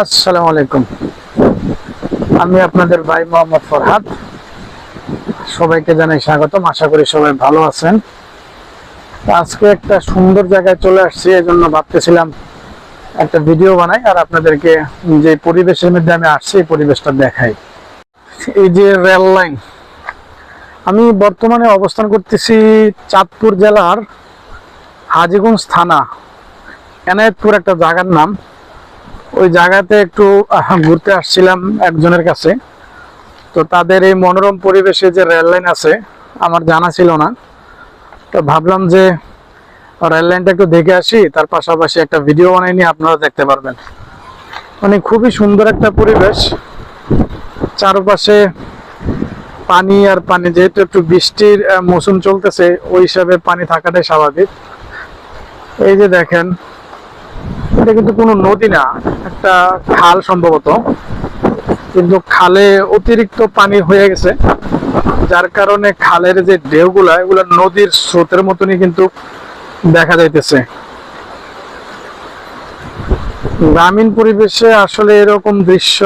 আসসালামু আলাইকুম। আমি আপনাদের ভাই মোহাম্মদ ফরহাদ। সবাইকে জানাই স্বাগতম। আশা করি সবাই ভালো আছেন। আজকে একটা সুন্দর জায়গায় চলে আসছি, এজন্য ভাবতেছিলাম একটা ভিডিও বানাই আর আপনাদেরকে যে পরিবেশের মধ্যে আমি আসছি, এই পরিবেশটা দেখাই। এই যে রেল লাইন, আমি বর্তমানে অবস্থান করতেছি চাঁদপুর জেলার হাজিগঞ্জ থানা, এনায়েতপুর একটা জায়গার নাম। ওই জায়গাতে একটু ঘুরতে আসছিলাম একজনের কাছে। তো তাদের এই মনোরম পরিবেশে যে রেল লাইন আছে, আমার জানা ছিল না। তো ভাবলাম যে রেল লাইনটা একটু দেখে আসি, তার পাশাপাশি একটা ভিডিও বানাই নিয়ে আপনারা দেখতে পারবেন। মানে খুবই সুন্দর একটা পরিবেশ। চারপাশে পানি আর পানি, যেহেতু একটু বৃষ্টির মৌসুম চলতেছে, ওই হিসাবে পানি থাকাটাই স্বাভাবিক। এই যে দেখেন এটা কিন্তু কোনো নদী না, একটা খাল সম্ভবত। কিন্তু খালে অতিরিক্ত পানি হয়ে গেছে, যার কারণে খালের যে ঢেউগুলা, এগুলো নদীর স্রোতের মতনই কিন্তু দেখা যাইতেছে। গ্রামীণ পরিবেশে আসলে এরকম দৃশ্য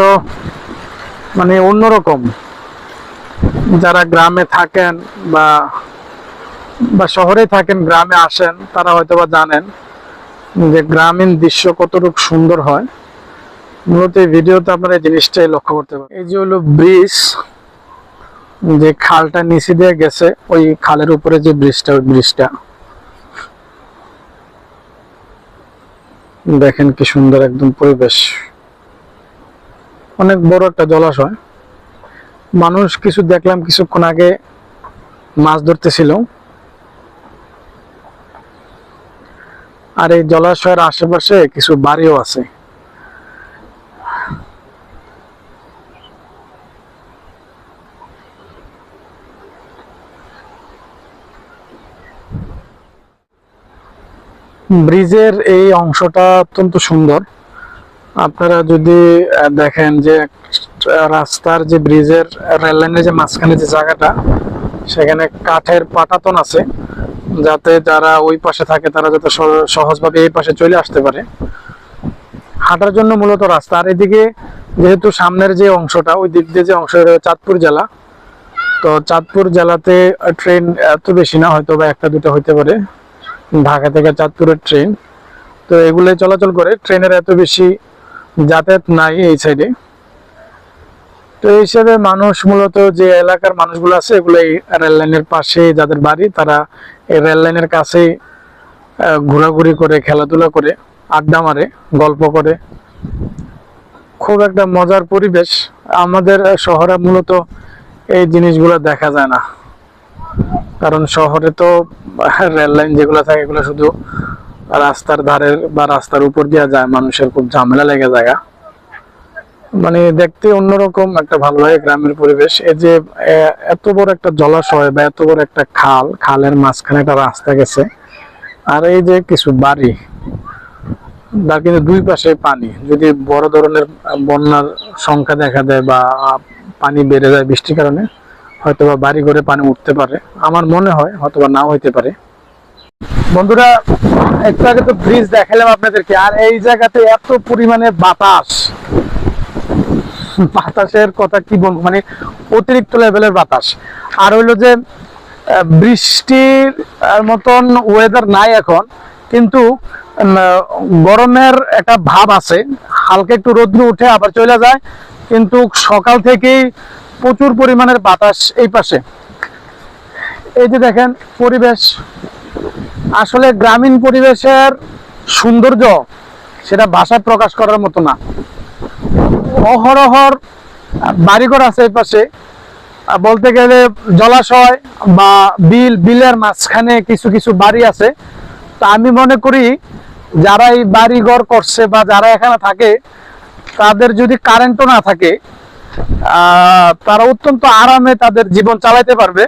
মানে অন্যরকম। যারা গ্রামে থাকেন বা বা শহরে থাকেন, গ্রামে আসেন, তারা হয়তো বা জানেন যে গ্রামীণ দৃশ্য কতটুকু সুন্দর হয়, মূলত এই ভিডিওতে আপনারা এই জিনিসটাই লক্ষ্য করতে পারেন এই যে হলো ব্রিজ, যে খালটা নিচে দিয়ে গেছে, ওই খালের উপরে যে ব্রিজটা, ওই ব্রিজটা। দেখেন কি সুন্দর একদম পরিবেশ। অনেক বড় একটা জলাশয়। মানুষ কিছু দেখলাম কিছুক্ষণ আগে মাছ ধরতেছিল। আর এই জলাশয়ের আশেপাশে কিছু বাড়িও আছে। ব্রিজের এই অংশটা অত্যন্ত সুন্দর। আপনারা যদি দেখেন যে রাস্তার যে ব্রিজের রেল লাইনের যে মাঝখানে যে জায়গাটা, সেখানে কাঠের পাটাতন আছে। যাতে যারা ওই পাশে থাকে, তারা যাতে সহ- সহজভাবে এই পাশে চলে আসতে পারে। হাঁটার জন্য মূলত রাস্তা। আর এদিকে যেহেতু সামনের যে অংশটা, ওই দিক দিয়ে যে অংশ চাঁদপুর জেলা। তো চাঁদপুর জেলাতে ট্রেন এত বেশি না, হয়তো বা একটা, দুটো হইতে পারে। ঢাকা থেকে চাঁদপুরের ট্রেন। তো এগুলো চলাচল করে। ট্রেনের এত বেশি যাতায়াত নাই এই সাইডে তো এই হিসাবে মানুষ মূলত যে এলাকার মানুষগুলো আছে, এগুলো এই রেল লাইনের পাশে যাদের বাড়ি, তারা এই রেল লাইনের কাছেই ঘোরাঘুরি করে, খেলাধুলা করে, আড্ডা মারে, গল্প করে। খুব একটা মজার পরিবেশ। আমাদের শহরে মূলত এই জিনিসগুলো দেখা যায় না। কারণ শহরে তো রেল লাইন যেগুলো থাকে, এগুলো শুধু রাস্তার ধারের বা রাস্তার উপর দিয়ে যায়, মানুষের খুব ঝামেলা লেগে জায়গা মানে দেখতে অন্যরকম একটা ভালো লাগে গ্রামের পরিবেশ। এই যে এত বড় একটা জলাশয় বা এত বড় একটা খাল, খালের মাঝখানে একটা রাস্তা গেছে। আর এই যে কিছু বাড়ি, তার কিন্তু দুই পাশে পানি। যদি বড় ধরনের বন্যার সংখ্যা দেখা দেয় বা পানি বেড়ে যায় বৃষ্টির কারণে হয়তো বা বাড়ি ঘরে পানি উঠতে পারে। আমার মনে হয় হয়তো বা নাও হইতে পারে। বন্ধুরা, একটু আগে তো ব্রিজ দেখালাম আপনাদেরকে। আর এই জায়গাতে এত পরিমাণে বাতাস। বাতাসের কথা কি বলব? মানে অতিরিক্ত লেভেলের বাতাস। আর হইল যে বৃষ্টির মতন ওয়েদার নাই এখন, কিন্তু গরমের একটা ভাব আছে। হালকা একটু রোদ্র উঠে আবার চলে যায়, কিন্তু সকাল থেকেই প্রচুর পরিমাণের বাতাস এই পাশে। এই যে দেখেন, পরিবেশ। আসলে গ্রামীণ পরিবেশের সৌন্দর্য, সেটা ভাষায় প্রকাশ করার মতো না। অহরহর বাড়িঘর আছে এই পাশে। বলতে গেলে জলাশয় বা বিল, বিলের মাঝখানে কিছু কিছু বাড়ি আছে। তা আমি মনে করি, যারা এই বাড়ি ঘর করছে বা যারা এখানে থাকে, তাদের যদি কারেন্টও না থাকে তারা অত্যন্ত আরামে তাদের জীবন চালাইতে পারবে।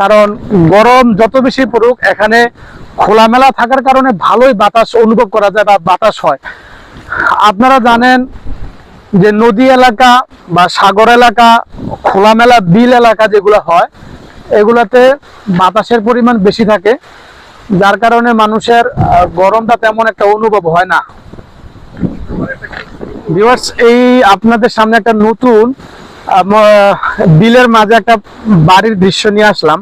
কারণ গরম যত বেশি পড়ুক, এখানে খোলামেলা থাকার কারণে ভালোই বাতাস অনুভব করা যায় বা বাতাস হয়। আপনারা জানেন যে নদী এলাকা বা সাগর এলাকা, খোলামেলা বিল এলাকা যেগুলো হয়, এগুলাতে বাতাসের পরিমাণ বেশি থাকে। যার কারণে মানুষের গরমটা তেমন একটা অনুভব হয় না। ভিউয়ার্স এই আপনাদের সামনে একটা নতুন বিলের মাঝে একটা বাড়ির দৃশ্য নিয়ে আসলাম।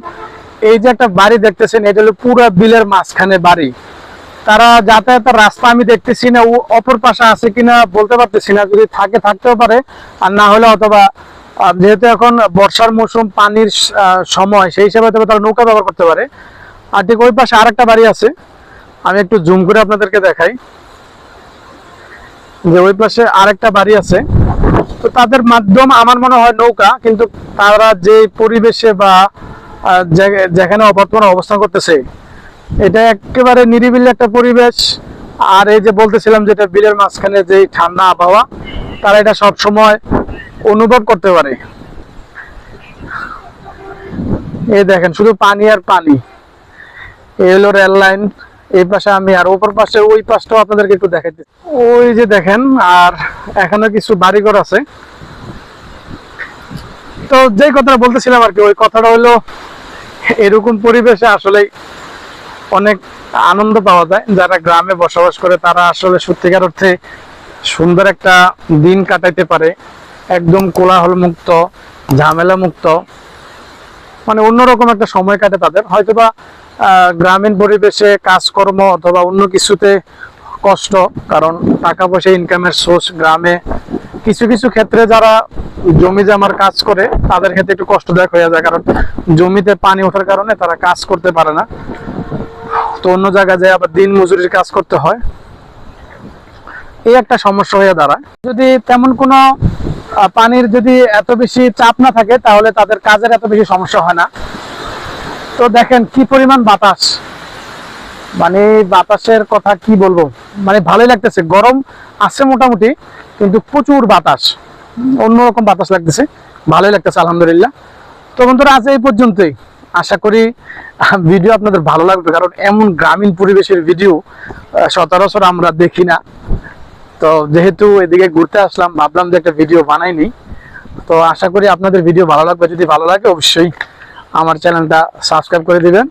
এই যে একটা বাড়ি দেখতেছেন, এটা হলো পুরো বিলের মাঝখানে বাড়ি। তারা যাতায়াতের রাস্তা আমি দেখতেছি না, ও অপর পাশে আছে কিনা বলতে পারতেছি না, যদি থাকে, থাকতেও পারে, আর না হলে অথবা যেহেতু এখন বর্ষার মৌসুম, পানির সময়, সেই হিসাবে হয়তো তারা নৌকা ব্যবহার করতে পারে। আর ঠিক ওই পাশে আরেকটা বাড়ি আছে, আমি একটু জুম করে আপনাদেরকে দেখাই। যে ওই পাশে আরেকটা বাড়ি আছে, তো তাদের মাধ্যম আমার মনে হয় নৌকা, কিন্তু তারা যে পরিবেশে বা যেখানে বর্তমানে অবস্থান করতেছে এটা একেবারে নিরিবিলি একটা পরিবেশ। আর এই যে বলতেছিলাম যেটা বিলের মাঝখানে যে ঠান্ডা আবহাওয়া, তারা এটা সব সময় অনুভব করতে পারে। এই দেখেন, শুধু পানি আর পানি। এই হলো রেল লাইন। এই পাশে আমি আর ওপর পাশে, ওই পাশটাও আপনাদেরকে একটু দেখাইতে। ওই যে দেখেন, আর এখনও কিছু বাড়িঘর আছে। তো যে কথাটা বলতেছিলাম আর কি, ওই কথাটা হলো, এরকম পরিবেশে আসলে অনেক আনন্দ পাওয়া যায়। যারা গ্রামে বসবাস করে, তারা আসলে সত্যিকার অর্থে সুন্দর একটা দিন কাটাইতে পারে। একদম কোলাহল মুক্ত ঝামেলা মুক্ত মানে অন্যরকম একটা সময় কাটে তাদের। হয়তোবা গ্রামীণ পরিবেশে কাজকর্ম অথবা অন্য কিছুতে কষ্ট, কারণ টাকা পয়সা ইনকামের সোর্স গ্রামে। কিছু কিছু ক্ষেত্রে যারা জমি জামার কাজ করে, তাদের ক্ষেত্রে একটু কষ্টদায়ক হয়ে যায়, কারণ জমিতে পানি ওঠার কারণে তারা কাজ করতে পারে না। তো অন্য জায়গায় যায় আবার দিন মজুরির কাজ করতে হয়। এই একটা সমস্যা হয়ে দাঁড়ায়। যদি তেমন কোনো পানির যদি এত বেশি চাপ না থাকে, তাহলে তাদের কাজের এত বেশি সমস্যা হয় না। তো দেখেন কি পরিমাণ বাতাস। মানে বাতাসের কথা কি বলব? মানে ভালোই লাগতেছে। গরম আছে মোটামুটি, কিন্তু প্রচুর বাতাস। অন্যরকম বাতাস লাগতেছে। ভালোই লাগতেছে, আলহামদুলিল্লাহ। তো বন্ধুরা, আজ এই পর্যন্তই। আশা করি ভিডিও আপনাদের ভালো লাগবে, কারণ এমন গ্রামীণ পরিবেশের ভিডিও সচরাচর আমরা দেখি না। তো যেহেতু এদিকে ঘুরতে আসলাম, ভাবলাম যে একটা ভিডিও বানাইনি তো আশা করি আপনাদের ভিডিও ভালো লাগবে, যদি ভালো লাগে অবশ্যই আমার চ্যানেলটা সাবস্ক্রাইব করে দিবেন।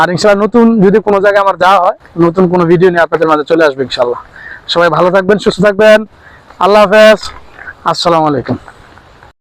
আর ইনশাল্লাহ নতুন, যদি কোনো জায়গায় আমার যাওয়া হয়, নতুন কোনো ভিডিও নিয়ে আপনাদের মাঝে চলে আসবে ইনশাল্লাহ সবাই ভালো থাকবেন, সুস্থ থাকবেন। আল্লাহ হাফেজ। আসসালামু আলাইকুম।